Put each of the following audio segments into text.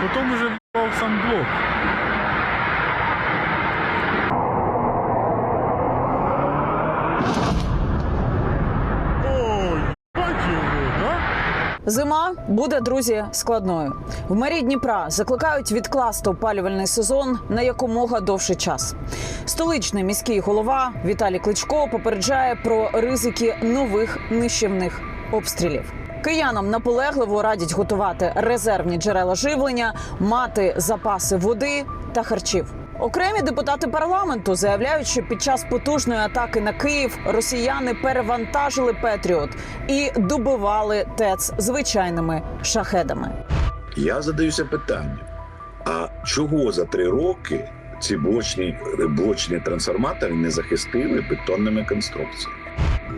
потом уже въебал сам блок. Зима буде, друзі, складною. В мерії Дніпра закликають відкласти опалювальний сезон на якомога довший час. Столичний міський голова Віталій Кличко попереджає про ризики нових нищівних обстрілів. Киянам наполегливо радять готувати резервні джерела живлення, мати запаси води та харчів. Окремі депутати парламенту заявляють, що під час потужної атаки на Київ росіяни перевантажили Петріот і добивали ТЕЦ звичайними шахедами. Я задаюся питанням: а чого за три роки ці блочні, блочні трансформатори не захистили бетонними конструкціями?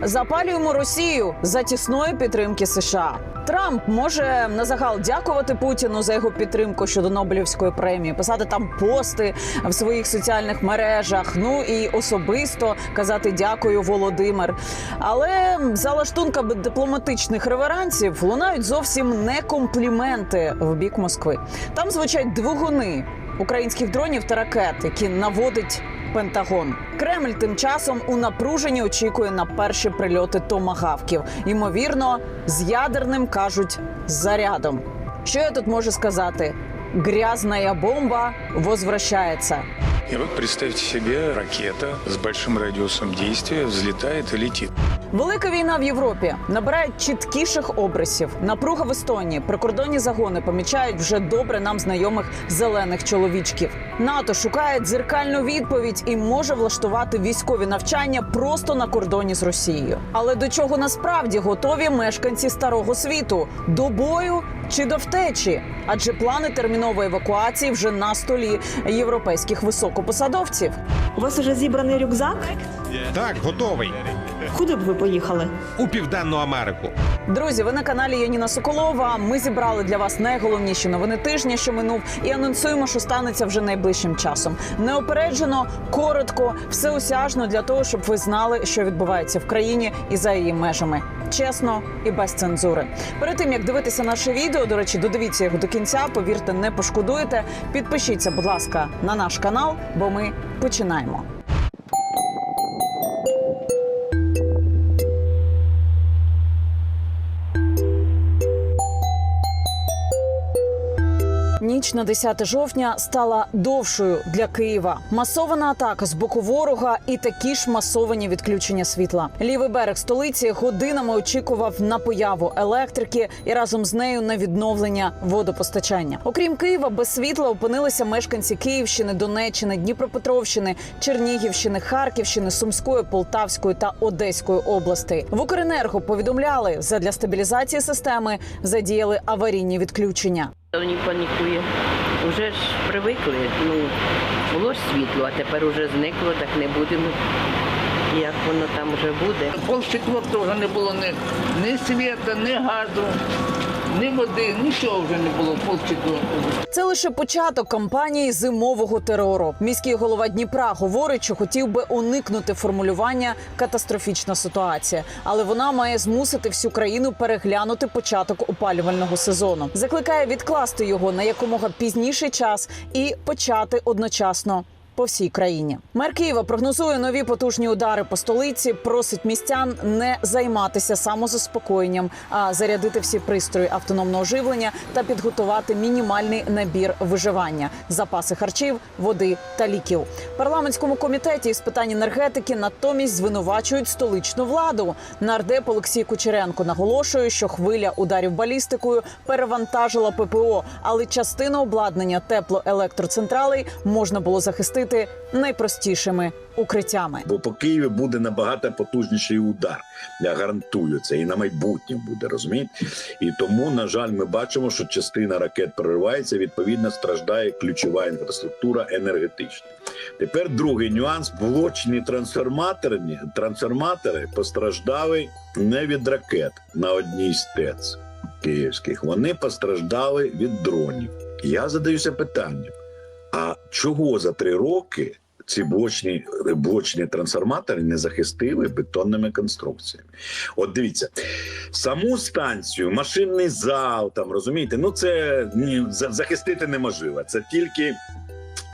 Запалюємо Росію за тісної підтримки США. Трамп може на загал дякувати Путіну за його підтримку щодо Нобелівської премії, писати там пости в своїх соціальних мережах. Ну і особисто казати дякую, Володимир. Але за лаштунками дипломатичних реверансів лунають зовсім не компліменти в бік Москви. Там звучать двигуни українських дронів та ракет, які наводить Пентагон. Кремль тим часом у напруженні очікує на перші прильоти томагавків. Ймовірно, з ядерним кажуть зарядом. Що я тут можу сказати? Грязная бомба возвращается. И вот представьте себе, ракета с большим радиусом действия взлетает и летит. Велика війна в Європі набирає чіткіших обрисів. Напруга в Естонії. Прикордонні загони помічають вже добре нам знайомих зелених чоловічків. НАТО шукає дзеркальну відповідь і може влаштувати військові навчання просто на кордоні з Росією. Але до чого насправді готові мешканці старого світу? До бою чи до втечі? Адже плани термінової евакуації вже на столі європейських високопосадовців. У вас уже зібраний рюкзак? Так, готовий. Куди б ви поїхали? У Південну Америку. Друзі, ви на каналі Яніна Соколова. Ми зібрали для вас найголовніші новини тижня, що минув, і анонсуємо, що станеться вже найближчим часом. Неопереджено, коротко, всеосяжно для того, щоб ви знали, що відбувається в країні і за її межами. Чесно і без цензури. Перед тим як дивитися наше відео, до речі, додивіться його до кінця. Повірте, не пошкодуєте. Підпишіться, будь ласка, на наш канал, бо ми починаємо. Ніч на 10 жовтня стала довшою для Києва. Масована атака з боку ворога і такі ж масовані відключення світла. Лівий берег столиці годинами очікував на появу електрики і разом з нею на відновлення водопостачання. Окрім Києва, без світла опинилися мешканці Київщини, Донеччини, Дніпропетровщини, Чернігівщини, Харківщини, Сумської, Полтавської та Одеської областей. В Укренерго повідомляли, задля стабілізації системи задіяли аварійні відключення. Не панікує. Уже ж привикли. Ну, було ж світло, а тепер уже зникло, так не будемо. Як воно там вже буде. Пол четвертого вже не було ні, ні світа, ні газу, ні води, нічого вже не було полчетвертого. Це лише початок кампанії зимового терору. Міський голова Дніпра говорить, що хотів би уникнути формулювання катастрофічна ситуація, але вона має змусити всю країну переглянути початок опалювального сезону. Закликає відкласти його на якомога пізніший час і почати одночасно. По всій країні мер Києва прогнозує нові потужні удари по столиці. Просить містян не займатися самозаспокоєнням, а зарядити всі пристрої автономного живлення та підготувати мінімальний набір виживання, запаси харчів, води та ліків. Парламентському комітеті з питань енергетики натомість звинувачують столичну владу. Нардеп Олексій Кучеренко наголошує, що хвиля ударів балістикою перевантажила ППО, але частину обладнання теплоелектроцентралей можна було захистити найпростішими укриттями. Бо по Києві буде набагато потужніший удар. Я гарантую це і на майбутнє буде, розумієте? І тому, на жаль, ми бачимо, що частина ракет проривається. Відповідно, страждає ключова інфраструктура енергетична. Тепер другий нюанс: блочні трансформатори, трансформатори постраждали не від ракет на одній з ТЕЦ київських. Вони постраждали від дронів. Я задаюся питанням: а чого за три роки ці блочні, блочні трансформатори не захистили бетонними конструкціями. От дивіться, саму станцію, машинний зал, там розумієте, ну це захистити неможливо. Це тільки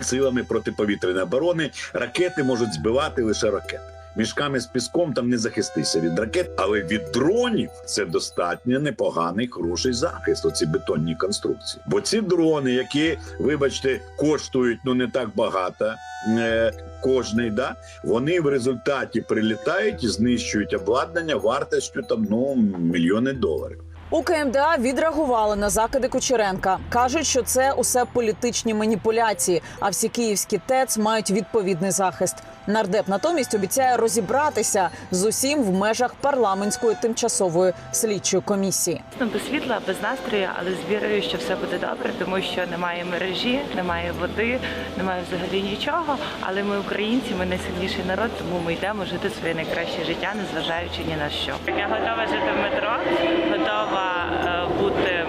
силами протиповітряної оборони. Ракети можуть збивати лише ракети. Мішками з піском там не захистися від ракет, але від дронів це достатньо непоганий хороший захист. Оці бетонні конструкції. Бо ці дрони, які, вибачте, коштують ну не так багато. Е, кожний, да вони в результаті прилітають і знищують обладнання вартістю там ну мільйони доларів. У КМДА відреагували на закиди Кучеренка. кажуть, що це усе політичні маніпуляції. А всі київські ТЕЦ мають відповідний захист. Нардеп натомість обіцяє розібратися з усім в межах парламентської тимчасової слідчої комісії. Без світла, без настрою, але з вірою, що все буде добре, тому що немає мережі, немає води, немає взагалі нічого. Але ми українці, ми найсильніший народ, тому ми йдемо жити своє найкраще життя, незважаючи ні на що. Я готова жити в метро, готова е, бути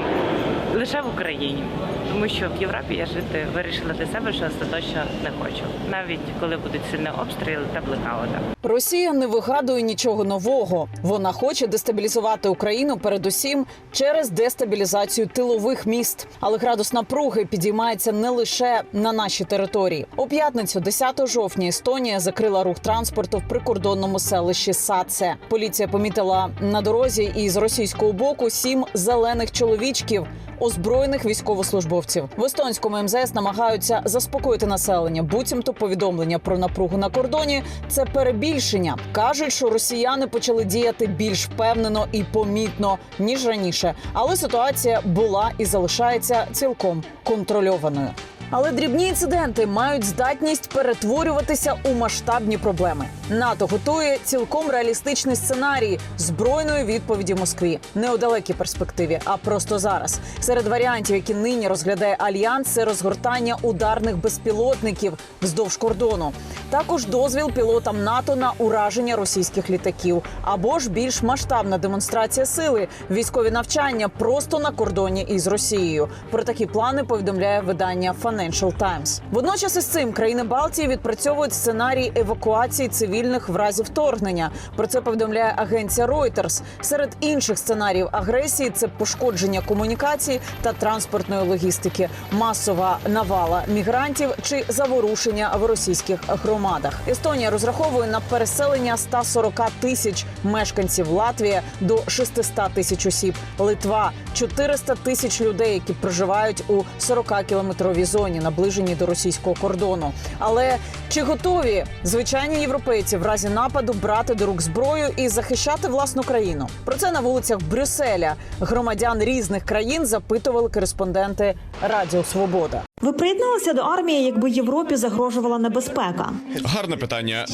лише в Україні, тому що в Європі я жити вирішила для себе, що остаточно не хочу, навіть коли будуть сильні обстріли та блекаути. Росія не вигадує нічого нового. Вона хоче дестабілізувати Україну передусім через дестабілізацію тилових міст. Але градус напруги підіймається не лише на нашій території. У п'ятницю, 10 жовтня, Естонія закрила рух транспорту в прикордонному селищі Саце. Поліція помітила на дорозі із російського боку сім зелених чоловічків. Озброєних військовослужбовців в естонському МЗС намагаються заспокоїти населення. Буцімто повідомлення про напругу на кордоні це перебільшення. кажуть, що росіяни почали діяти більш впевнено і помітно ніж раніше, але ситуація була і залишається цілком контрольованою. Але дрібні інциденти мають здатність перетворюватися у масштабні проблеми. НАТО готує цілком реалістичний сценарій збройної відповіді Москві не у далекій перспективі, а просто зараз. Серед варіантів, які нині розглядає альянс, це розгортання ударних безпілотників вздовж кордону. Також дозвіл пілотам НАТО на ураження російських літаків, або ж більш масштабна демонстрація сили, військові навчання просто на кордоні із Росією. Про такі плани повідомляє видання Financial Times. Водночас із цим країни Балтії відпрацьовують сценарій евакуації цивільних в разі вторгнення. Про це повідомляє агенція Reuters. Серед інших сценаріїв агресії це пошкодження комунікацій та транспортної логістики, масова навала мігрантів чи заворушення в російських громадах. Естонія розраховує на переселення 140 тисяч мешканців Латвія до 600 тисяч осіб. Литва 400 тисяч людей, які проживають у 40-кілометровій зоні, наближеній до російського кордону. Але чи готові звичайні європейці в разі нападу брати до рук зброю і захищати власну країну? Про це на вулицях Брюсселя громадян різних країн запитували кореспонденти Радіо Свобода. Ви приєдналися до армії, якби Європі загрожувала небезпека. Гарне питання.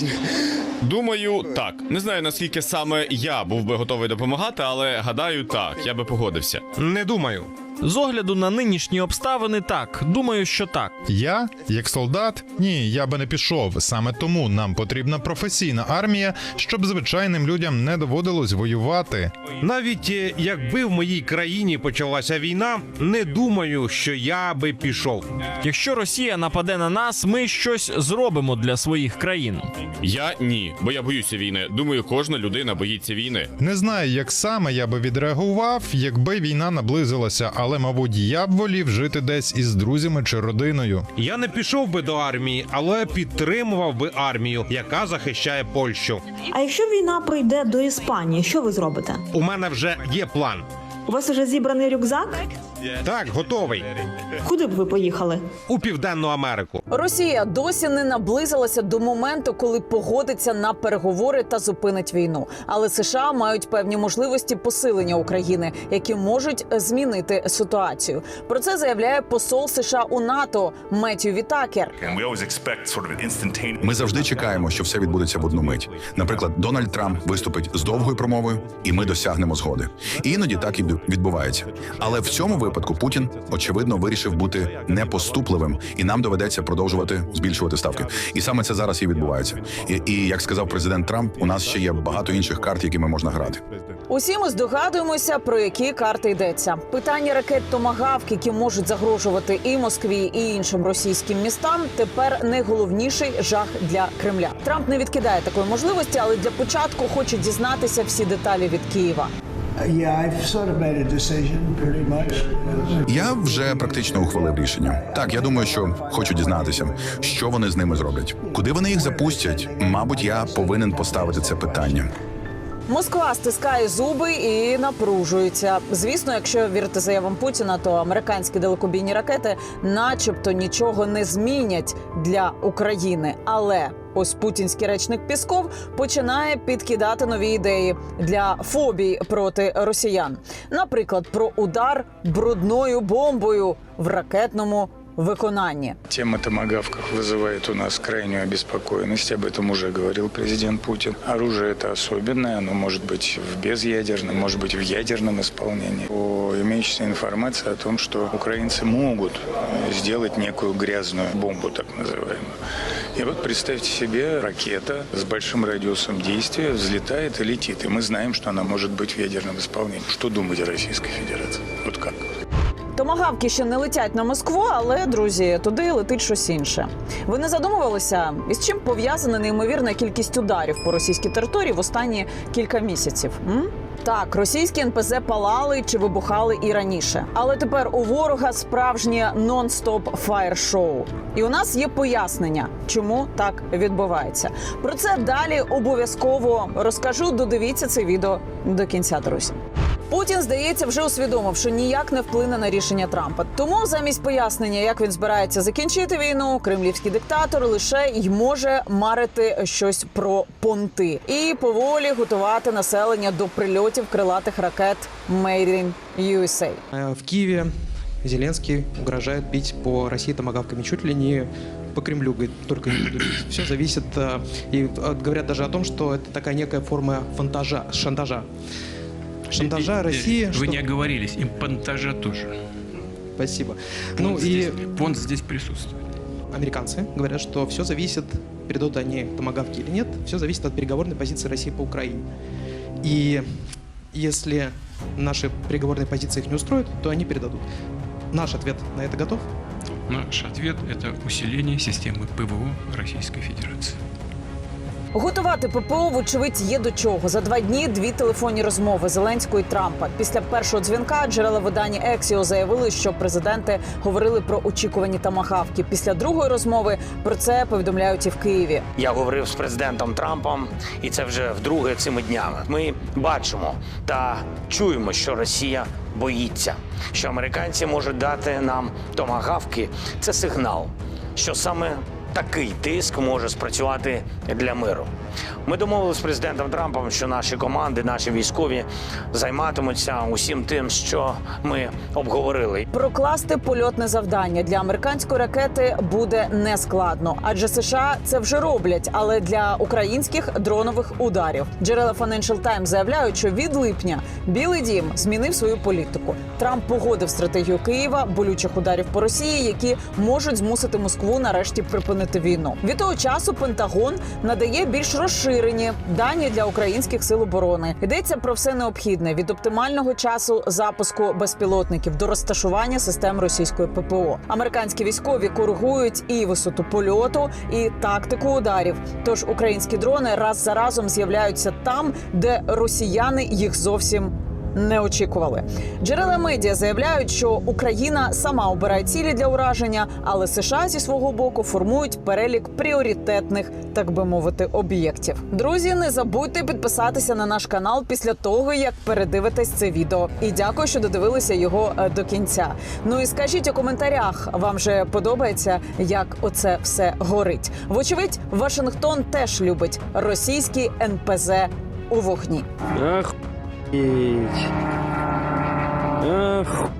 Думаю, так. Не знаю наскільки саме я був би готовий допомагати, але гадаю, так, я би погодився. Не думаю. З огляду на нинішні обставини, так думаю, що так. Я, як солдат, ні, я би не пішов. Саме тому нам потрібна професійна армія, щоб звичайним людям не доводилось воювати. Навіть е, якби в моїй країні почалася війна, не думаю, що я би пішов. Якщо Росія нападе на нас, ми щось зробимо для своїх країн. Я ні, бо я боюся війни. Думаю, кожна людина боїться війни. Не знаю, як саме я би відреагував, якби війна наблизилася, але мабуть я б волів жити десь із друзями чи родиною. Я не пішов би до армії, але підтримував би армію, яка захищає Польщу. А якщо війна прийде до Іспанії, що ви зробите? У мене вже є план. У вас уже зібраний рюкзак? Так, готовий. Куди б ви поїхали? У Південну Америку. Росія досі не наблизилася до моменту, коли погодиться на переговори та зупинить війну. Але США мають певні можливості посилення України, які можуть змінити ситуацію. Про це заявляє посол США у НАТО Меттю Вітакер. Ми завжди чекаємо, що все відбудеться в одну мить. Наприклад, Дональд Трамп виступить з довгою промовою, і ми досягнемо згоди. І іноді так і відбувається. Але в цьому випадку Путін очевидно вирішив бути непоступливим, і нам доведеться продовжувати збільшувати ставки. І саме це зараз і відбувається. І, і як сказав президент Трамп, у нас ще є багато інших карт, якими можна грати. Усі ми здогадуємося, про які карти йдеться. Питання ракет Томагавк, які можуть загрожувати і Москві, і іншим російським містам, тепер найголовніший жах для Кремля. Трамп не відкидає такої можливості, але для початку хоче дізнатися всі деталі від Києва. Я вже практично ухвалив рішення. Так, я думаю, що хочу дізнатися, що вони з ними зроблять. Куди вони їх запустять? Мабуть, я повинен поставити це питання. Москва стискає зуби і напружується. Звісно, якщо вірити заявам Путіна, то американські далекобійні ракети, начебто, нічого не змінять для України. Але ось путінський речник Пісков починає підкидати нові ідеї для фобій проти росіян. Наприклад, про удар брудною бомбою в ракетному виконанні. Тема томагавков вызывает у нас крайнюю обеспокоенность. Об этом уже говорил президент Путин. Оружие это особенное. Оно может быть в безъядерном, может быть в ядерном исполнении. По имеющейся информации о том, что украинцы могут э, сделать некую грязную бомбу, так называемую. И вот представьте себе, ракета с большим радиусом действия взлетает и летит. И мы знаем, что она может быть в ядерном исполнении. Что думать о Российской Федерации? Вот как? Томагавки ще не летять на Москву, але друзі, туди летить щось інше. Ви не задумувалися, із чим пов'язана неймовірна кількість ударів по російській території в останні кілька місяців? М? Так, російські НПЗ палали чи вибухали і раніше, але тепер у ворога справжнє нон-стоп фаєр-шоу. І у нас є пояснення, чому так відбувається. Про це далі обов'язково розкажу. Додивіться це відео до кінця, друзі. Путін, здається, вже усвідомив, що ніяк не вплине на рішення Трампа. Тому замість пояснення, як він збирається закінчити війну, кремлівський диктатор лише й може марити щось про понти і поволі готувати населення до прильотів крилатих ракет Made in USA. Э, В Киеве Зеленский угрожает бить по России томагавками чуть ли не по Кремлю, говорит, только не буду бить. Все зависит, э, и э, говорят даже о том, что это такая некая форма фантажа, шантажа. Шантажа России. Вы что- не оговорились, и понтажа тоже. Спасибо. Понт Ну и здесь, понт здесь присутствует. американцы говорят, что все зависит, передадут они томагавки или нет, все зависит от переговорной позиции России по Украине. И если наши переговорные позиции их не устроят, то они передадут. Наш ответ на это готов? Наш ответ – это усиление системы ПВО Российской Федерации. Готувати ППО, вочевидь, є до чого. За два дні дві телефонні розмови Зеленського і Трампа. Після першого дзвінка джерела видання Ексіо заявили, що президенти говорили про очікувані тамагавки. Після другої розмови про це повідомляють і в Києві. Я говорив з президентом Трампом, і це вже вдруге цими днями. Ми бачимо та чуємо, що Росія боїться, що американці можуть дати нам томагавки. Це сигнал, що саме такий тиск може спрацювати для миру. Ми домовилися з президентом Трампом, що наші команди, наші військові займатимуться усім тим, що ми обговорили. Прокласти польотне завдання для американської ракети буде нескладно, адже США це вже роблять. Але для українських дронових ударів джерела Financial Times заявляють, що від липня Білий Дім змінив свою політику. Трамп погодив стратегію Києва болючих ударів по Росії, які можуть змусити Москву нарешті припинити війну. Від того часу Пентагон надає більш розширені дані для українських сил оборони. Йдеться про все необхідне від оптимального часу запуску безпілотників до розташування систем російської ППО. Американські військові коригують і висоту польоту, і тактику ударів. Тож українські дрони раз за разом з'являються там, де росіяни їх зовсім. Не очікували. Джерела медіа заявляють, що Україна сама обирає цілі для ураження, але США зі свого боку формують перелік пріоритетних, так би мовити, об'єктів. Друзі, не забудьте підписатися на наш канал після того, як передивитесь це відео. І дякую, що додивилися його е, до кінця. Ну і скажіть у коментарях, вам же подобається, як оце все горить. Вочевидь, Вашингтон теж любить російські НПЗ у вогні. Ах, Ах,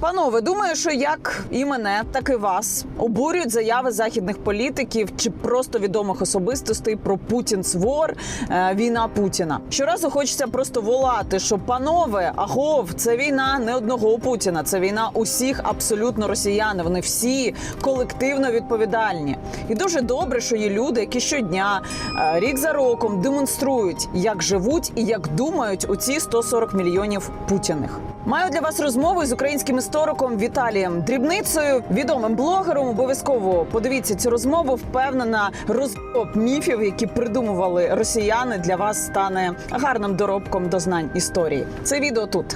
Панове, думаю, що як і мене, так і вас обурюють заяви західних політиків чи просто відомих особистостей про Путін's War, е, війна Путіна. Щоразу хочеться просто волати, що панове, агов, це війна не одного Путіна, це війна усіх абсолютно росіян. Вони всі колективно відповідальні. І дуже добре, що є люди, які щодня, е, рік за роком демонструють, як живуть і як думають у ці 140 мільйонів путіних. Маю для вас розмову з українським істориком Віталієм Дрібницею, відомим блогером. Обов'язково подивіться цю розмову. Впевнена, розкоп міфів, які придумували росіяни, для вас стане гарним доробком до знань історії. Це відео тут.